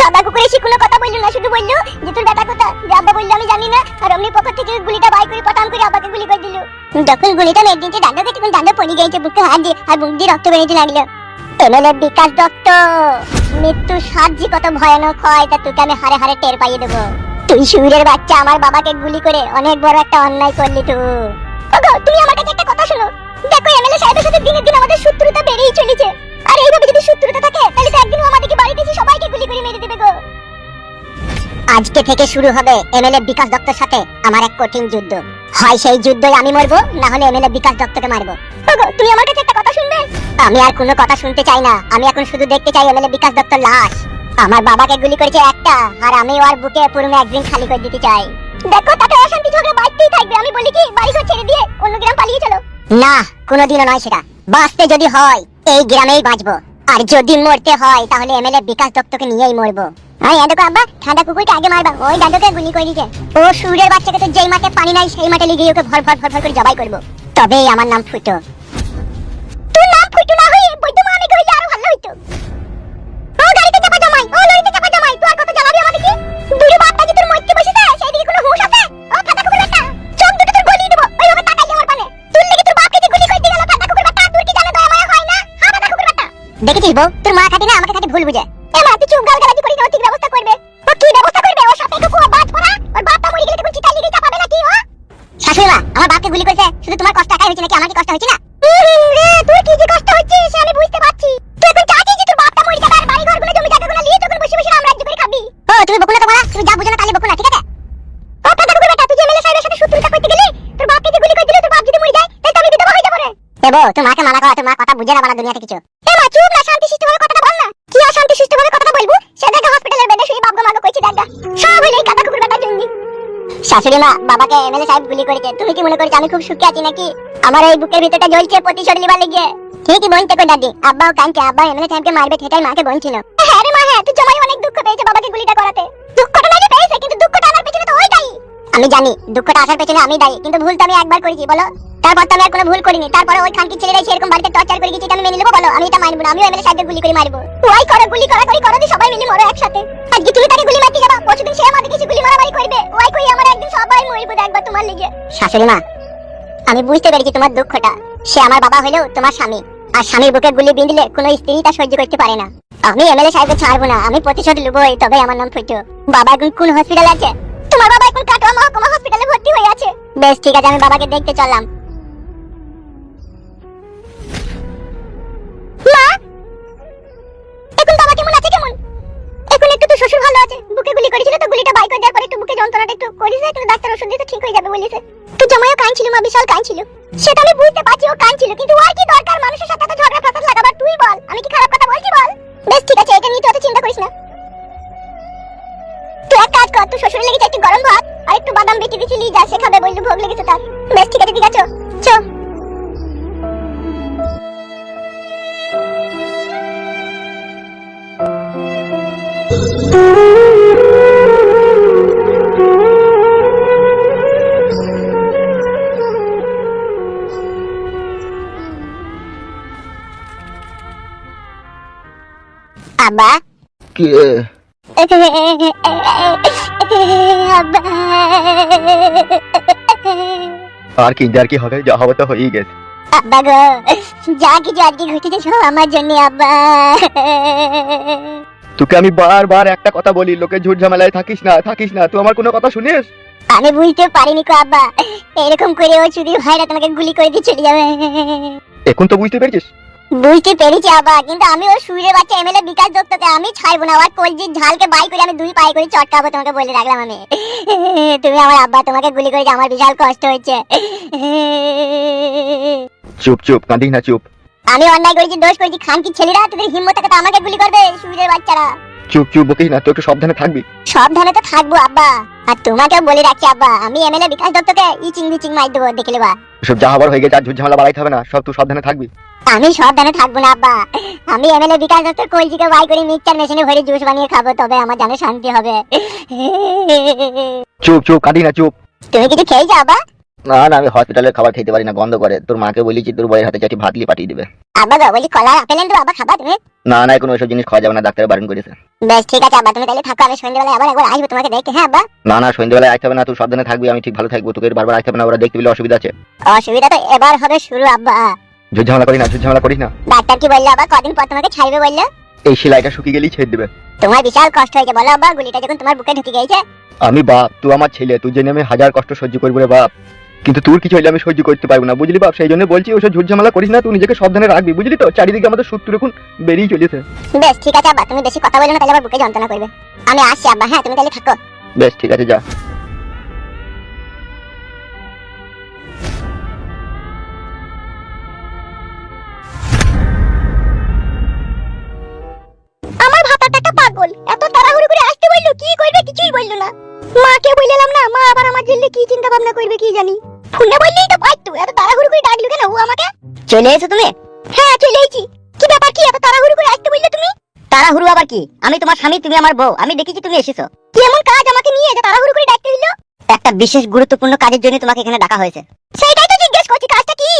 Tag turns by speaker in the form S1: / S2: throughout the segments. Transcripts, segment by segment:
S1: সাদা কুকুর এসে কথা বলল না, শুধু বলল যে তোর বেটা কথা যে আব্বা বলল, আমি জানি না। আর অমনি পকেট থেকে গুলিটা বাই করে পটাম করে আব্বাকে গুলি করে দিল। যখন গুলিটা মেরে দিয়েছে ডান্ডাকে তখন ডান্ডা পড়ে গিয়েছে, বুকে হাত দিয়ে, আর বুক দিয়ে রক্ত বেরোতে লাগল। এমএলএ বিকাশ দত্ত, মৃত্যু সাহায্য কত ভয়ানক হয়, তা তোকে আমি হারে হারে টের পাইয়ে দেবো। তুই সুরের বাচ্চা, আমার বাবাকে গুলি করে অনেক বড় একটা অন্যায় করলি তুই। তুমি আমার কাছে একটা কথা আজকে থেকে শুরু হবে এমএলএ বিকাশ দত্তর সাথে আমার এক কঠিন যুদ্ধ। হয় সেই যুদ্ধই আমি মরবো না হলে এমএলএ বিকাশ দত্তকে মারবো। তুমি আমার কাছে একটা কথা শুনবে? আমি আর কোনো কথা শুনতে চাই না। আমি এখন শুধু দেখতে চাই এমএলএ বিকাশ দত্তর লাশ। আমার বাবাকে গুলি করেছে একটা আর আমি ওর বুকে পুরো একদিন খালি করে দিতে চাই। দেখো তাতে অশান্তি ঝগড়া বাড়তেই থাকবে। আমি বলি কি বাড়ি ঘর ছেড়ে দিয়ে অন্য গ্রাম পালিয়ে চলো। না কোনোদিনও নয় সেটা। বাঁচতে যদি হয় এই গ্রামেই বাঁচবো। আর যদি মরতে হয় তাহলে এমএলএ বিকাশ দত্তকে নিয়েই মরবো। দেখো আব্বা, ঠান্ডা কুকুরকে আগে মারবা। ওই দাদুকে গুলি করে ও সুরের বাচ্চাকে তো যেই মাঠে পানি নাই, সেই মাঠে ওকে ভর ভর ভর ভর করে জবাই আমার নাম ফুটো। নাম ফুটো না হয়ে বৈদ্য মা আমি হইলে ভালো হইতো। ও গাড়িতে চাপা ও চাপা তুই আর কত জ্বালাবি বাপটা তোর বসেছে সেই দিকে কোনো হুঁশ আছে? ও কুকুর চোখ দুটো তোর দেবো আমার পানে। তোর বাপকে যে গুলি গেল কুকুর কি দয়া মায়া হয় না? হ্যাঁ ফাটা কুকুর দেখেছিস বউ, তোর মা খাটি না, আমাকে খাটি ভুল বুঝে। এ মা, তুই চুপ গালগালাজি শুধু তোমার কষ্ট একাই হয়েছে নাকি আমার কি কষ্ট হয়েছে না? রে, তোর কি যে কষ্ট হচ্ছে সে আমি বুঝতে পারছি। তুই এখন চাচ্ছিস যে তোর বাপটা মরে যাবে আর বাড়ি ঘরগুলো জমি জায়গাগুলো নিয়ে তখন বসে বসে রামরাজ্য করে খাবি। ও, তুমি বকুনা তো বলা তুমি যা বুঝো না তাহলে বকুনা ঠিক আছে? ফাটা কুকুর বেটা, তুই যে এমএলএ সাহেবের সাথে শত্রুতা করতে গেলি, তোর বাপকে যে গুলি করে দিলে, তোর বাপ যদি মরে যায় তাহলে তো আমি বিধবা হয়ে যাব রে। এবো তোর মাকে মানা করা, তোর মা কথা বুঝে না বলা দুনিয়াতে কিছু। এ মা, চুপ না, শান্তি শিষ্টভাবে কথাটা বল না। কি আর শান্তি শিষ্টভাবে কথাটা বলব? সে দেখে হসপিটালের বেডে শুয়ে বাপ গো মাগো কইছি, দেখা। সব হইলে কাদা কুকুর বেটার জন্য। শাশুড়ি মা, বাবাকে এমএলএ সাহেব গুলি করেছে। তুমি কি মনে করছ আমি খুব সুখে আছি নাকি? আমার এই বুকের ভিতরটা জ্বলছে প্রতিশোধ লেগে। ঠিকই কই দাদি, আব্বাও কানছে আব্বা এমএলএ সাহেবকে মারবে সেটাই মাকে বলছিল হ্যাঁ রে মা হ্যাঁ তুই অনেক দুঃখ পেয়েছে বাবাকে গুলিটা করাতে। দুঃখটা লাগে পেয়েছে, কিন্তু দুঃখটা আমার পেছনে তো ওই দায়ী। আমি জানি, দুঃখটা আসার পেছনে আমি দায়ী, কিন্তু ভুল তো আমি একবার করেছি, বলো। তারপর তো আমি আর কোনো ভুল করিনি। তারপরে ওই খানকি ছেলেরাই সেরকম বাড়িতে টর্চার করে গেছে আমি মেনে নেব বলো? আমি এটা মানবো না, আমিও এমএলএ সাহেবকে গুলি করে মারবো। ওই করো, গুলি করা, করি, করো সবাই মিলে মরো একসাথে। আজকে তুমি তাকে গুলি মারতে যাবা? পরশুদিন সে আমাদের কিছু গুলি মারামারি করবে। ওই কই, আমরা একদিন সবাই মরবো একবার তোমার লেগে। শাশুড়ি মা, আমি বুঝতে পেরেছি তোমার দুঃখটা। সে আমার বাবা হলেও তোমার স্বামী। আর স্বামীর বুকে গুলি বিঁধলে কোনো স্ত্রী তা সহ্য করতে পারে না। আমি এমএলএ সাহেবকে ছাড়বো না, আমি প্রতিশোধ লুবই, তবে আমার নাম ফুটো। বাবা এখন কোন হসপিটাল আছে? তোমার বাবা এখন কাটোয়া মহকুমা হসপিটালে ভর্তি হয়ে আছে। বেশ, ঠিক আছে, আমি বাবাকে দেখতে চললাম। করেছিল তো গুলিটা বাই করে দেওয়ার পরে একটু বুকে যন্ত্রণাটা একটু করেছে একটু ডাক্তার ওষুধ দিয়ে তো ঠিক হয়ে যাবে বলেছে তো জমায়ও কাঁদছিল মা বিশাল কাঁদছিল সেটা আমি বুঝতে পারছি, ও কাঁদছিল কিন্তু ওর কি দরকার মানুষের সাথে এত ঝগড়া ফাসাদ লাগাবার তুই বল, আমি কি খারাপ কথা বলছি বল? বেশ, ঠিক আছে, এটা নিয়ে তুই অত চিন্তা করিস না। তুই এক কাজ কর তুই শ্বশুরের লেগেছে একটু গরম ভাত, আর একটু বাদাম বেটে দিছিলি যা সে খাবে বললি, ভোগ লেগেছে তার। বেশ, ঠিক আছে ঠিক আছে চো। আব্বা
S2: কে? আর কি যার কি হবে যা হবে তো হয়েই গেছে।
S1: আব্বা গো যা কিছু আজকে ঘটেছে সব আমার জন্য আব্বা।
S2: তোকে আমি বারবার একটা কথা বলি লোকে ঝুট ঝামেলায় থাকিস না থাকিস না তুই আমার কোনো কথা শুনিস?
S1: আমি বুঝতে পারিনি কো আব্বা এরকম করে ও চুদির ভাইরা তোমাকে গুলি করে দিয়ে চলে যাবে।
S2: এখন তো বুঝতে পেরেছিস?
S1: বুঝতে পেরেছি আবার কিন্তু আমি ওই সুইরে বাচ্চা এমএলএ বিকাশ দত্তকে আমি ছাড়বো না। আর কলজির ঝালকে বাই করে আমি দুই পায়ে করে চটকাবো তোমাকে বলে রাখলাম আমি। তুমি আমার আব্বা তোমাকে গুলি করেছে আমার বিশাল কষ্ট হচ্ছে।
S2: চুপ চুপ কাঁদিস না চুপ।
S1: আমি অন্যায় করেছি দোষ করেছি। খানকি ছেলেরা তোদের হিম্মত তো আমাকে গুলি করবে সুরের বাচ্চারা।
S2: চুপ চুপ বকিস না তুই একটু সাবধানে থাকবি।
S1: সাবধানে তো থাকব আব্বা। আর তোমাকেও বলে রাখছি আব্বা আমি এমএলএ বিকাশ দত্তকে ইচিং বিচিং মার দেবো দেখে নেবা।
S2: সব যা হবার হয়ে গেছে আর ঝামেলা বাড়াইতে হবে না সব তুই সাবধানে থাকবি।
S1: আমি সাবধানে থাকব না আব্বা। আমি এমএলএ বিকাশ দত্ত কলজিকে বাই করে মিক্সচার মেশিনে ভরে জুস বানিয়ে খাব তবে আমার জানে শান্তি হবে।
S2: চুপ চুপ কাঁদি না চুপ।
S1: তুমি কিছু খেয়েছো আব্বা?
S2: না না আমি হসপিটালের খাবার খেতে পারি না গন্ধ করে। তোর মাকে বলেছি তোর বইয়ের হাতে চাটি ভাতলি পাঠিয়ে দেবে।
S1: আব্বা গো বলি কলা আপেল এনে আব্বা খাবা তুমি?
S2: না না কোনো ওইসব জিনিস খাওয়া যাবে না ডাক্তার বারণ করেছে।
S1: বেশ ঠিক আছে আব্বা তুমি তাহলে থাকো আমি সন্ধ্যাবেলায় আবার একবার আসব তোমাকে দেখতে হ্যাঁ আব্বা?
S2: না না সন্ধ্যেবেলায় আসতে হবে না তুই সাবধানে থাকবি আমি ঠিক ভালো থাকব তোকে বারবার আসতে হবে না ওরা দেখতে পেলে অসুবিধা আছে।
S1: অসুবিধা তো এবার হবে শুরু আব্বা।
S2: ঝুট ঝামেলা করি না ঝুট ঝামেলা করিস না।
S1: ডাক্তার কি বলল আবার কদিন পর তোমাকে ছাড়বে বলল?
S2: এই সেলাইটা শুকিয়ে গেলেই ছেড়ে দেবে।
S1: তোমার বিশাল কষ্ট হয়েছে বলো আব্বা গুলিটা যখন তোমার বুকে ঢুকে গেছে।
S2: আমি বাপ তুই আমার ছেলে তুই জেনে আমি হাজার কষ্ট সহ্য করব রে বাপ। কিন্তু তোর কিছু হইলে আমি সহ্য করতে পারব না বুঝলি বাপ? সেই জন্য বলছি ওসব ঝুট ঝামেলা করিস না তুই নিজেকে সাবধানে রাখবি বুঝলি তো? চারিদিকে আমাদের শত্রু এখন বেরিয়ে চলেছে।
S1: বেশ ঠিক আছে আব্বা তুমি বেশি কথা বলো না তাহলে আবার বুকে যন্ত্রণা করবে। আমি আসছি আব্বা হ্যাঁ তুমি তাহলে থাকো।
S2: বেশ ঠিক আছে যা।
S1: আমার ভাতাটা একটা পাগল এত তাড়াহুড়ো করে আসতে বলল কি করবে কিছুই বলল না। মাকে বললাম না মা আবার আমার জন্য কি চিন্তা ভাবনা করবে কি জানি। ফোনে বললেই তো পারতো এত তাড়াহুড়ো করে ডাকলো কেন ও আমাকে? চলে এসো তুমি। হ্যাঁ চলে এসেছি। কি ব্যাপার, কি এত তাড়াহুড়ো করে আসতে বললে তুমি?
S3: তাড়াহুড়ো আবার কি? আমি তোমার স্বামী, তুমি আমার বউ, আমি দেখেছি তুমি এসেছ।
S1: কি এমন কাজ আমাকে নিয়ে যে তাড়াহুড়ো করে ডাকতে হলো
S3: একটা বিশেষ গুরুত্বপূর্ণ কাজের জন্য তোমাকে এখানে ডাকা হয়েছে।
S1: সেটাই তো জিজ্ঞেস করছি, কাজটা কি?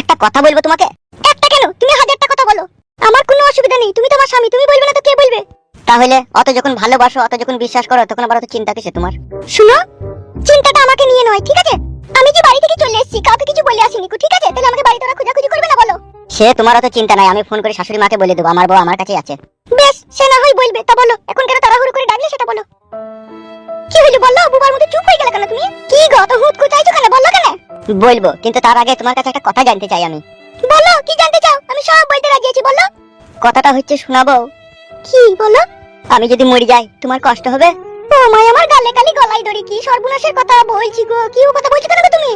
S3: একটা কথা বলব তোমাকে?
S1: একটা কেন? তুমি হাজারটা কথা বলো। আমার কোনো অসুবিধা নেই। তুমি তোমার স্বামী, তুমি বলবে না তো কে বলবে?
S3: তাহলে অত যখন ভালোবাসো অত যখন বিশ্বাস করো তখন আবার অত চিন্তা কিসে তোমার?
S1: শুনো চিন্তাটা আমাকে নিয়ে নয় ঠিক আছে? আমি যে বাড়ি থেকে চলে এসেছি কাউকে কিছু বলে আসিনি কো, ঠিক আছে? তাহলে আমাকে বাড়িতে ওরা খোঁজাখুঁজি করবে না বলো?
S3: সে তোমার অত চিন্তা নাই আমি ফোন করে শাশুড়ি মাকে বলে দেবো আমার বউ আমার কাছে আছে।
S1: বেশ সে না হয় বলবে তা বলো এখন কেন তাড়াহুড়ো করে ডাকলে সেটা বলো। কি হইল বলল বুবার মতো চুপ হয়ে গেল কেন তুমি? কি গো তো হুট কুচাইছো কেন বলল কেন?
S3: বলব কিন্তু তার আগে তোমার কাছে একটা কথা জানতে চাই আমি।
S1: বলো কি জানতে চাও? আমি সব বলতে রাজি আছি বলো।
S3: কথাটা হচ্ছে শোনাবো।
S1: কি বলো?
S3: আমি যদি মরে যাই, তোমার কষ্ট হবে?
S1: ও মাই, আমার গালে কালি গলায় দড়ি কি সর্বনাশের কথা বলছি গো? কি কথা বলছো কেন তুমি?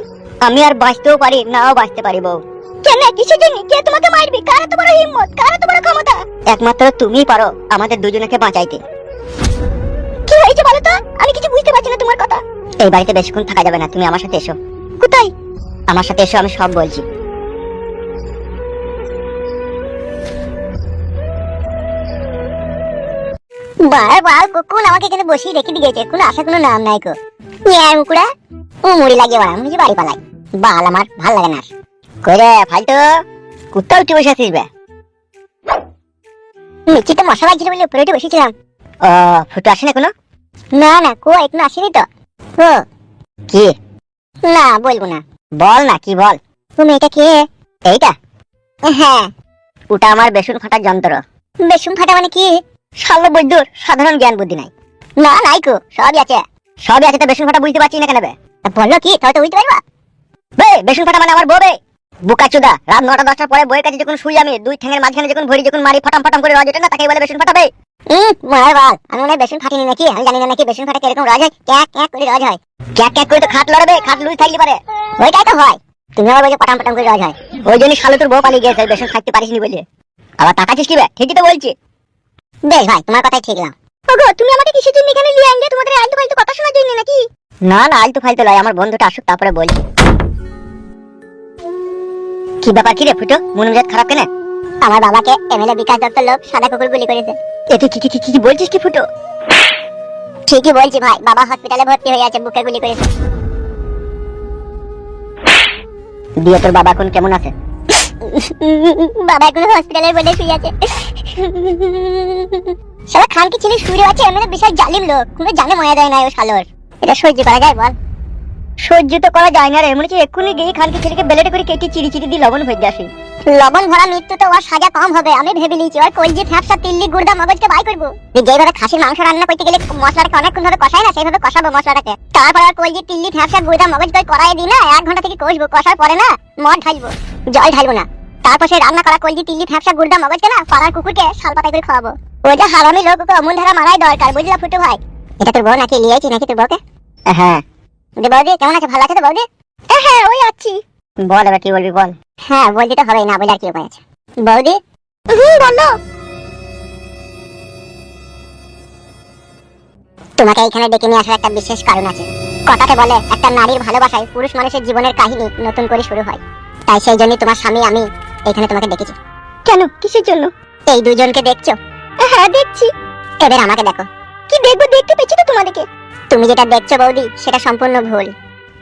S3: আমি আর বাঁচতেও পারি, নাও বাঁচতে পারি বউ।
S1: কেন কিসের জন্য কে তোমাকে মারবে? কার এত বড় হিম্মত? কার এত বড় ক্ষমতা?
S3: একমাত্র তুমিই পারো আমাদের দুজনকে বাঁচাইতে।
S1: কি হয়েছে বলো তো? আমি কিছু বুঝতে পারছি না তোমার কথা।
S3: এই বাড়িতে বেশিক্ষণ থাকা যাবে না, তুমি আমার সাথে এসো।
S1: কোথায়?
S3: আমার সাথে এসো, আমি সব বলছি।
S1: বার বার কোন আমাকে এখানে বসিয়ে রেখে দিয়েছে কোনো আশা কোনো নাম নাই কো নিয়ে মুকুড়া, ও মুড়ি লাগিয়ে বাড়া মুঝে বাড়ি পালাই। বাল আমার, ভালো লাগে না আর।
S3: ফালতু কুত্তা উঠে বসে আছিস বে?
S1: নিচে মশা লাগছিল বলে উপরে বসেছিলাম।
S3: ও, ফুটু আসে না কোনো
S1: না না, কো, এখনও আসেনি তো। ও
S3: কি?
S1: না, বলব না।
S3: বল না, কি বল?
S1: ও মেয়েটা কে?
S3: এইটা?
S1: হ্যাঁ।
S3: ওটা আমার বেসন ফাটার যন্ত্র।
S1: বেসুম ফাটা মানে কি?
S3: শালো বৈদ্যুর সাধারণ জ্ঞান বুদ্ধি নাই।
S1: না নাই কো সবই আছে।
S3: সবই আছে তো বেসন ফাটা বুঝতে পারছি না কেন বে?
S1: বলল কি তাহলে তো বুঝতে পারবা?
S3: বে বেসন ফাটা মানে আমার রাত নটা দশটার পরে বইয়ের কাছে যখন শুই আমি দুই ঠ্যাঙের মাঝখানে যখন ভরি যখন মারি ফটাম ফটাম করে রাজ ওঠে না তাকে বলে বেসন ফাটাবে
S1: মার বাল। আমি মনে বেসন ফাটিনি নাকি? আমি জানি না নাকি বেসন ফাটা কীরকম রাজ হয়। ক্যাক ক্যাক করে রাজ হয়।
S3: ক্যাক ক্যাক করে তো খাট লড়বে খাট লুই থাকলে পারে।
S1: ওইটাই তো হয়। তুমি পটাম পটাম করে রাজ হয়।
S3: ওই জন্য শালো তোর বউ পালিয়ে গেছে বেসন খাইতে পারিস নি বলে। আবার টাকা চিস ঠিকই তো বলছি।
S1: বেশ ভাই তোমার কথাই ঠিক না ওগো তুমি আমাকে কিসের জন্য এখানে নিয়ে আনলে? তোমাদের আলতু ফালতু কথা শোনার জন্য নাকি?
S3: না না আলতু ফালতু লয় আমার বন্ধুটা আসুক তারপরে বলছি কি ব্যাপার কি রে ফুটো? মন মেজাজ খারাপ কেন?
S1: আমার বাবাকে এমএলএ বিকাশ দত্ত লোক সাদা কুকুর গুলি করেছে।
S3: এ কি কি কি- বলছিস কি ফুটো?
S1: ঠিকই বলছি ভাই বাবা হসপিটালে ভর্তি হয়ে আছে বুকে গুলি করেছে।
S3: দিয়ে তোর বাবা এখন কেমন আছে?
S1: বাবা এখন হসপিটালের বেডে শুয়ে আছে। শালা খান কি ছেলে শুয়ে আছে? এমএলএ বিশাল জালিম লোক। কোনো জানে ময়া দেয় না ও শালোর। এটা সহ্য করা যায় বল।
S3: সহ্য তো করা যায় না রে। মনে হচ্ছে এক্ষুনি গিয়ে খানকে ছেলেকে বেলেটে করে কেটে চিড়ি চিড়ি দিয়ে লবণ হয়ে আসি।
S1: লবণ ভরা মৃত্যু তো ওর সাজা কম হবে, আমি ভেবে নিয়েছি। ওর কলজি ফ্যাপসা তিল্লি, গুড়দা, মগজকে বাই করব। যেভাবে খাসির মাংস রান্না করতে গেলে মশলাটাকে অনেকক্ষণ ধরে কষাই না, সেইভাবে কষাবো মশলাটাকে। তারপর আর কলজি, তিল্লি ফ্যাপসা গুড়দা, মগজ করে কড়াই দিই না, এক ঘণ্টা থেকে কষবো। কষার পরে না মদ ঢালবো। জল ঢালবো না। তারপর সেই রান্না করা কলজি তিল্লি ফ্যাপসা গুড়দা মগজকে না পাড়ার কুকুরকে শাল পাতায় করে খাওয়াবো। ওই যে হারামি লোক ওকে অমন ধারা মারাই দরকার বুঝলা ফুটু ভাই। এটা তোর বউ নাকি? লিয়েছি নাকি তোর বউকে?
S3: হ্যাঁ।
S1: যে বৌদি কেমন আছে? ভালো আছে তো বৌদি? হ্যাঁ ওই আছি।
S3: বল এবার কি বলবি বল।
S1: হ্যাঁ বলতে তো হবেই না বলে আর কি উপায় আছে। বৌদি? হুম বলো। তোমাকে এখানে ডেকে নিয়ে আসার একটা বিশেষ কারণ আছে। কথাতে বলে একটা নারীর ভালোবাসায় পুরুষ মানুষের জীবনের কাহিনী নতুন করে শুরু হয়। তাই সেই জন্য তোমার স্বামী আমি এখানে তোমাকে ডেকেছি কেন? কিসের জন্য? এই দুজনকে দেখছ? হ্যাঁ দেখছি। এবার আমাকে দেখো। কি দেখব? দেখতে পেয়েছি তো তোমাদেরকে। তুমি যেটা দেখছ বৌদি সেটা সম্পূর্ণ ভুল।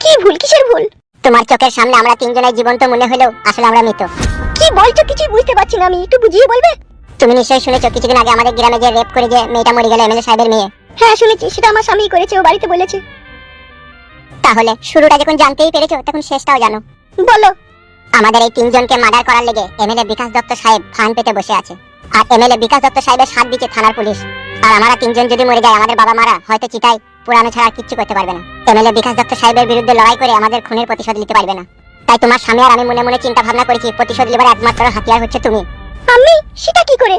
S1: কি ভুল? কিসের ভুল? তোমার চোখের সামনে আমরা তিনজনের জীবন্ত মনে হলেও আসলে আমরা মৃত। কি বলছো? কিছুই বুঝতে পারছি না আমি। একটু বুঝিয়ে বলবে? তুমি নিশ্চয়ই শুনেছো কিছুদিন আগে আমাদের গ্রামে যে রেপ করে যে মেয়েটা মরে গেল এমএলএ সাহেবের মেয়ে। হ্যাঁ শুনেছি। সেটা আমার স্বামী করেছে ও বাড়িতে বলেছে। তাহলে শুরুটা যখন জানতেই পেরেছ তখন শেষটাও জানো। বলো। আমাদের এই তিনজনকে মার্ডার করার লেগে এমএলএ বিকাশ দত্ত সাহেব ফান পেতে বসে আছে। আর এমএলএ বিকাশ দত্ত সাহেবের সাথ দিচ্ছে থানার পুলিশ। আর আমরা তিনজন যদি মরে যাই আমাদের বাবা মারা হয়তো চিতাই পুরানো ছাড়া কিচ্ছু করতে পারবে না। এমএলএ বিকাশ দত্ত সাহেবের বিরুদ্ধে লড়াই করে আমাদের খুনের প্রতিশোধ নিতে পারবে না। তাই তোমার স্বামী আর আমি মনে মনে চিন্তা ভাবনা করেছি প্রতিশোধ নেবার একমাত্র হাতিয়ার হচ্ছে তুমি। আমি? সেটা কি করে?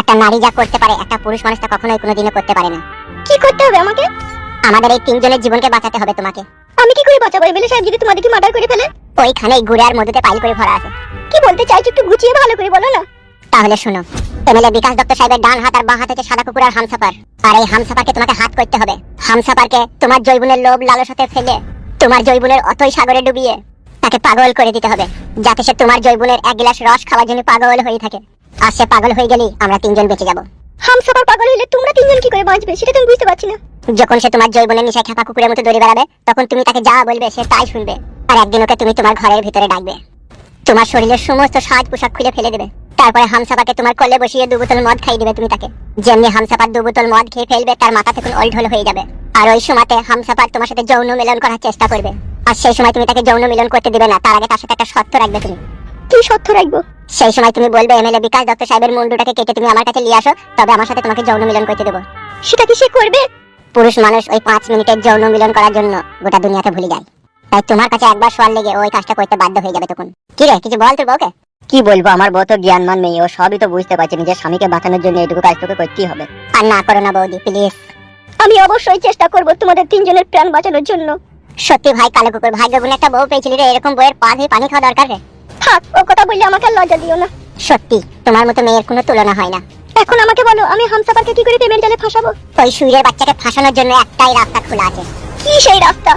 S1: একটা নারী যা করতে পারে একটা পুরুষ মানুষ তা কখনোই কোনোদিনও করতে পারে না। কি করতে হবে আমাকে? আমাদের এই তিনজনের জীবনকে বাঁচাতে হবে তোমাকে। আমি কি করে বাঁচাবো? এমএলএ সাহেব যদি তোমাদেরকে মার্ডার করে ফেলে? ওইখানেই গুড়ে আর মধুতে পাইল করে ভরা আছে। কি বলতে চাইছো একটু গুছিয়ে ভালো করে বলো না? তাহলে শোনো এমএলএ বিকাশ দত্ত সাহেবের ডান হাত আর বাঁ হাত হচ্ছে সাদা কুকুর আর হামসাপার আর এই হামসাপারকে তোমাকে হাত করতে হবে। হামসাপারকে তোমার জৈবনের লোভ লালসাতে ফেলে তোমার জৈবনের অতই সাগরে ডুবিয়ে তাকে পাগল করে দিতে হবে যাতে সে তোমার জৈবনের এক গ্লাস রস খাওয়ার জন্য পাগল হয়ে থাকে। আর সে পাগল হয়ে গেলেই আমরা তিনজন বেঁচে যাব। হামসাপার পাগল হইলে তোমরা তিনজন কি করে বাঁচবে? সেটা তুমি বুঝতে পারছি না। যখন সে তোমার জৈবনের নিশায় খেপা কুকুরের মতো দৌড়ে বেড়াবে তখন তুমি তাকে যা বলবে সে তাই শুনবে। আর একদিন ওকে তুমি তোমার ঘরের ভিতরে ডাকবে। তোমার শরীরের সমস্ত সাজ পোশাক খুলে ফেলে দেবে। তারপরে হামসাপাকে তোমার কোলে বসিয়ে দু বোতল মদ খাইয়ে দেবে তুমি তাকে। যেমনি হামসাপার দু বোতল মদ খেয়ে ফেলবে তার মাথা থেকে ওলঢোল হয়ে যাবে। আর ওই সময়তে হামসাপার তোমার সাথে যৌন মিলন করার চেষ্টা করবে। আর সেই সময় তুমি তাকে যৌন মিলন করতে দিবে না তার আগে তার সাথে একটা শর্ত রাখবে তুমি। কি শর্ত রাখব? সেই সময় তুমি বলবে এমএলএ বিকাশ দত্ত সাহেবের মুন্ডুটাকে কেটে তুমি আমার কাছে নিয়ে আসো তবে আমার সাথে তোমাকে যৌন মিলন করতে দেবো। সেটা কি সে করবে? পুরুষ মানুষ ওই পাঁচ মিনিটের যৌন মিলন করার জন্য গোটা দুনিয়াকে ভুলে যায়। তাই তোমার কাছে একবার সোয়াল লেগে ওই কাজটা করতে বাধ্য হয়ে যাবে তখন। কি রে কিছু বল তোর বউকে?
S3: কি বলব আমার বউ তো জ্ঞানমান মেয়ে ও সবই তো বুঝতে পারছে নিজের স্বামীকে বাঁচানোর জন্য এটুকু কাজ তোকে করতেই হবে।
S1: আর না করো না বৌদি প্লিজ আমি অবশ্যই চেষ্টা করব তোমাদের তিনজনের প্রাণ বাঁচানোর জন্য। সত্যি ভাই কালো কুকুর ভাগ্য গুণ একটা বউ পেয়েছিলি রে এরকম বউয়ের পা ধুয়ে পানি খাওয়া দরকার রে। থাক ও কথা বললে আমাকে লজ্জা দিও না। সত্যি তোমার মতো মেয়ের কোনো তুলনা হয় না। এখন আমাকে বলো আমি হামসাপারকে কি করে পেমেন্ট জালে ফাঁসাবো? ওই সুইরের বাচ্চাকে ফাঁসানোর জন্য একটাই রাস্তা খোলা আছে। কি সেই রাস্তা?